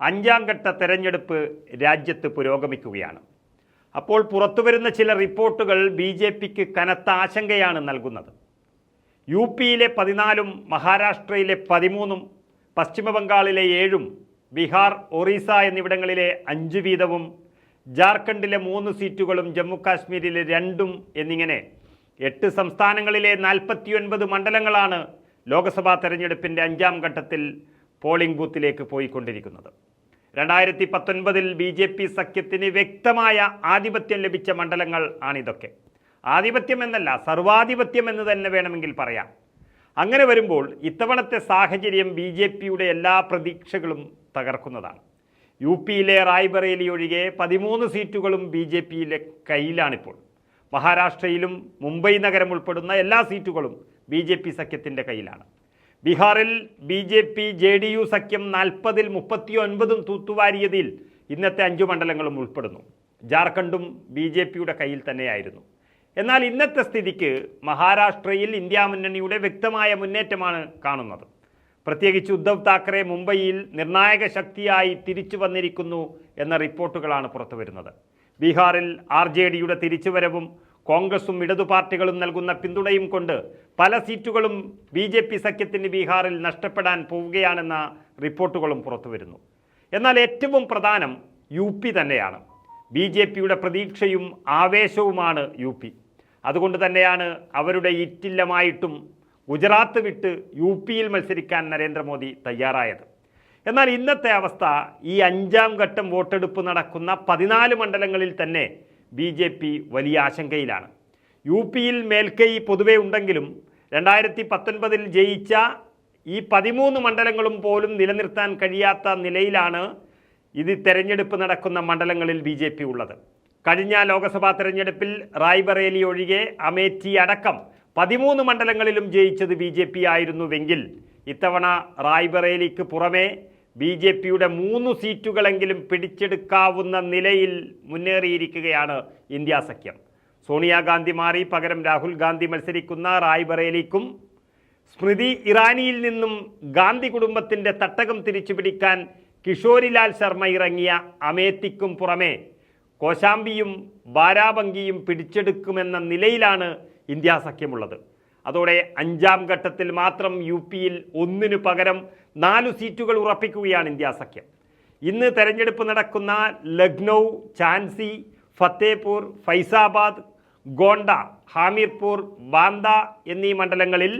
അഞ്ചാം ഘട്ട തെരഞ്ഞെടുപ്പ് രാജ്യത്ത് പുരോഗമിക്കുകയാണ്. അപ്പോൾ പുറത്തുവരുന്ന ചില റിപ്പോർട്ടുകൾ ബി ജെ പിക്ക് കനത്ത ആശങ്കയാണ് നൽകുന്നത്. യു പിയിലെ പതിനാലും മഹാരാഷ്ട്രയിലെ പതിമൂന്നും പശ്ചിമബംഗാളിലെ ഏഴും ബീഹാർ ഒറീസ എന്നിവിടങ്ങളിലെ അഞ്ച് വീതവും ജാർഖണ്ഡിലെ മൂന്ന് സീറ്റുകളും ജമ്മുകാശ്മീരിലെ രണ്ടും എന്നിങ്ങനെ എട്ട് സംസ്ഥാനങ്ങളിലെ നാൽപ്പത്തിയൊൻപത് മണ്ഡലങ്ങളാണ് ലോക്സഭാ തെരഞ്ഞെടുപ്പിന്റെ അഞ്ചാം ഘട്ടത്തിൽ പോളിംഗ് ബൂത്തിലേക്ക് പോയിക്കൊണ്ടിരിക്കുന്നത്. രണ്ടായിരത്തി പത്തൊൻപതിൽ ബി ജെ പി സഖ്യത്തിന് വ്യക്തമായ ആധിപത്യം ലഭിച്ച മണ്ഡലങ്ങൾ ആണിതൊക്കെ. ആധിപത്യം എന്നല്ല സർവാധിപത്യം എന്ന് തന്നെ വേണമെങ്കിൽ പറയാം. അങ്ങനെ വരുമ്പോൾ ഇത്തവണത്തെ സാഹചര്യം ബി ജെ പിയുടെ എല്ലാ പ്രതീക്ഷകളും തകർക്കുന്നതാണ്. യു പിയിലെ റായ്ബറേലി ഒഴികെ പതിമൂന്ന് സീറ്റുകളും ബി ജെ പിയിലെ കയ്യിലാണിപ്പോൾ. മഹാരാഷ്ട്രയിലും മുംബൈ നഗരം ഉൾപ്പെടുന്ന എല്ലാ സീറ്റുകളും ബി ജെ പി സഖ്യത്തിന്റെ കയ്യിലാണ്. ബീഹാറിൽ B J P J D U സഖ്യം നാൽപ്പതിൽ മുപ്പത്തി ഒൻപതും തൂത്തുവാരിയതിൽ ഇന്നത്തെ അഞ്ചു മണ്ഡലങ്ങളും ഉൾപ്പെടുന്നു. ജാർഖണ്ഡും ബി ജെ പിയുടെ കയ്യിൽ തന്നെയായിരുന്നു. എന്നാൽ ഇന്നത്തെ സ്ഥിതിക്ക് മഹാരാഷ്ട്രയിൽ ഇന്ത്യ മുന്നണിയുടെ വ്യക്തമായ മുന്നേറ്റമാണ് കാണുന്നത്. പ്രത്യേകിച്ച് ഉദ്ധവ് താക്കറെ മുംബൈയിൽ നിർണായക ശക്തിയായി തിരിച്ചു വന്നിരിക്കുന്നു എന്ന റിപ്പോർട്ടുകളാണ് പുറത്തുവരുന്നത്. ബീഹാറിൽ ആർ ജെ ഡിയുടെ തിരിച്ചുവരവും കോൺഗ്രസും ഇടതു പാർട്ടികളും നൽകുന്ന പിന്തുണയും കൊണ്ട് പല സീറ്റുകളും ബി ജെ പി സഖ്യത്തിന് ബീഹാറിൽ നഷ്ടപ്പെടാൻ പോവുകയാണെന്ന റിപ്പോർട്ടുകളും പുറത്തുവരുന്നു. എന്നാൽ ഏറ്റവും പ്രധാനം യു പി തന്നെയാണ്. ബി ജെ പിയുടെ പ്രതീക്ഷയും ആവേശവുമാണ് യു പി. അതുകൊണ്ട് തന്നെയാണ് അവരുടെ ഇറ്റില്ലമായിട്ടും ഗുജറാത്ത് വിട്ട് യു പിയിൽ മത്സരിക്കാൻ നരേന്ദ്രമോദി തയ്യാറായത്. എന്നാൽ ഇന്നത്തെ അവസ്ഥ ഈ അഞ്ചാം ഘട്ടം വോട്ടെടുപ്പ് നടക്കുന്ന പതിനാല് മണ്ഡലങ്ങളിൽ തന്നെ ബി ജെ പി വലിയ ആശങ്കയിലാണ്. യു പിയിൽ മേൽക്കൈ പൊതുവെ ഉണ്ടെങ്കിലും രണ്ടായിരത്തി പത്തൊൻപതിൽ ജയിച്ച ഈ പതിമൂന്ന് മണ്ഡലങ്ങളും പോലും നിലനിർത്താൻ കഴിയാത്ത നിലയിലാണ് ഇത് തെരഞ്ഞെടുപ്പ് നടക്കുന്ന മണ്ഡലങ്ങളിൽ ബി ജെ പി ഉള്ളത്. കഴിഞ്ഞ ലോക്സഭാ തെരഞ്ഞെടുപ്പിൽ റായ്ബറേലി ഒഴികെ അമേറ്റി അടക്കം പതിമൂന്ന് മണ്ഡലങ്ങളിലും ജയിച്ചത് ബി ജെ പി ആയിരുന്നുവെങ്കിൽ ഇത്തവണ റായ്ബറേലിക്ക് പുറമെ ബി ജെ പിയുടെ മൂന്ന് സീറ്റുകളെങ്കിലും പിടിച്ചെടുക്കാവുന്ന നിലയിൽ മുന്നേറിയിരിക്കുകയാണ് ഇന്ത്യ സഖ്യം. സോണിയാഗാന്ധി മാറി പകരം രാഹുൽ ഗാന്ധി മത്സരിക്കുന്ന റായ്ബറേലിക്കും സ്മൃതി ഇറാനിയിൽ നിന്നും ഗാന്ധി കുടുംബത്തിന്റെ തട്ടകം തിരിച്ചുപിടിക്കാൻ കിഷോരിലാൽ ശർമ്മ ഇറങ്ങിയ അമേത്തിക്കും പുറമെ കോശാംബിയും ബാരാബങ്കിയും പിടിച്ചെടുക്കുമെന്ന നിലയിലാണ് ഇന്ത്യ സഖ്യമുള്ളത്. അതോടെ അഞ്ചാം ഘട്ടത്തിൽ മാത്രം യു പിയിൽ ഒന്നിനു പകരം നാലു സീറ്റുകൾ ഉറപ്പിക്കുകയാണ് ഇന്ത്യ സഖ്യം. ഇന്ന് തെരഞ്ഞെടുപ്പ് നടക്കുന്ന ലക്നൗ ഝാൻസി ഫത്തേപൂർ ഫൈസാബാദ് ഗോണ്ട ഹാമിർപൂർ ബാന്ദ എന്നീ മണ്ഡലങ്ങളിൽ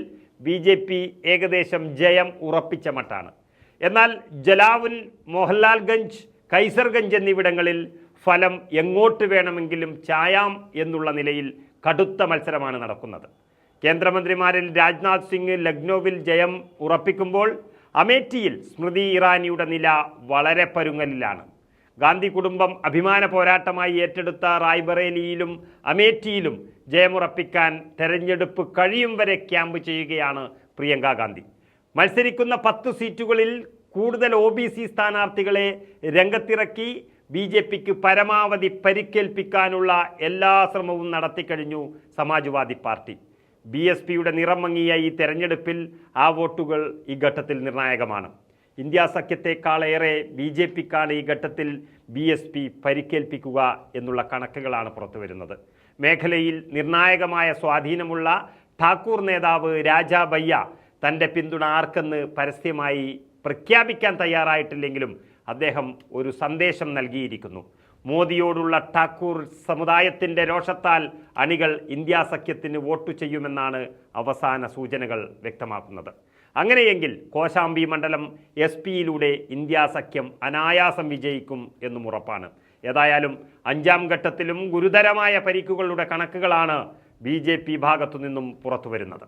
ബി ജെ പി ഏകദേശം ജയം ഉറപ്പിച്ച മട്ടാണ്. എന്നാൽ ജലാവുൻ മോഹൻലാൽഗഞ്ച് കൈസർഗഞ്ച് എന്നിവിടങ്ങളിൽ ഫലം എങ്ങോട്ട് വേണമെങ്കിലും ചായാം എന്നുള്ള നിലയിൽ കടുത്ത മത്സരമാണ് നടക്കുന്നത്. കേന്ദ്രമന്ത്രിമാരിൽ രാജ്നാഥ് സിംഗ് ലക്നൌവിൽ ജയം ഉറപ്പിക്കുമ്പോൾ അമേഠിയിൽ സ്മൃതി ഇറാനിയുടെ നില വളരെ പരുങ്ങലിലാണ്. ഗാന്ധി കുടുംബം അഭിമാന പോരാട്ടമായി ഏറ്റെടുത്ത റായ്ബറേലിയിലും അമേഠിയിലും ജയമുറപ്പിക്കാൻ തെരഞ്ഞെടുപ്പ് കഴിയും വരെ ക്യാമ്പ് ചെയ്യുകയാണ് പ്രിയങ്ക ഗാന്ധി. മത്സരിക്കുന്ന പത്ത് സീറ്റുകളിൽ കൂടുതൽ ഒ ബി സി സ്ഥാനാർത്ഥികളെ രംഗത്തിറക്കി ബി ജെ പിക്ക് പരമാവധി പരിക്കേൽപ്പിക്കാനുള്ള എല്ലാ ശ്രമവും നടത്തിക്കഴിഞ്ഞു സമാജ്വാദി പാർട്ടി. ബി എസ് പിയുടെ നിറം മങ്ങിയ ഈ തെരഞ്ഞെടുപ്പിൽ ആ വോട്ടുകൾ ഈ ഘട്ടത്തിൽ നിർണായകമാണ്. ഇന്ത്യ സഖ്യത്തെക്കാളേറെ ബി ജെ പിക്കാണ് ഈ ഘട്ടത്തിൽ ബി എസ് പി പരിക്കേൽപ്പിക്കുക എന്നുള്ള കണക്കുകളാണ് പുറത്തുവരുന്നത് മേഖലയിൽ നിർണായകമായ സ്വാധീനമുള്ള ഠാക്കൂർ നേതാവ് രാജാ ബയ്യ തന്റെ പിന്തുണ ആർക്കെന്ന് പരസ്യമായി പ്രഖ്യാപിക്കാൻ തയ്യാറായിട്ടില്ലെങ്കിലും അദ്ദേഹം ഒരു സന്ദേശം നൽകിയിരിക്കുന്നു. മോദിയോടുള്ള ഠാക്കൂർ സമുദായത്തിന്റെ രോഷത്താൽ അണികൾ ഇന്ത്യാ സഖ്യത്തിന് വോട്ടു ചെയ്യുമെന്നാണ് അവസാന സൂചനകൾ വ്യക്തമാക്കുന്നത്. അങ്ങനെയെങ്കിൽ കോശാംബി മണ്ഡലം എസ് പിയിലൂടെ ഇന്ത്യാ സഖ്യം അനായാസം വിജയിക്കും എന്നും ഉറപ്പാണ്. ഏതായാലും അഞ്ചാം ഘട്ടത്തിലും ഗുരുതരമായ പരിക്കുകളുടെ കണക്കുകളാണ് ബി ജെ പി ഭാഗത്തു നിന്നും പുറത്തു വരുന്നത്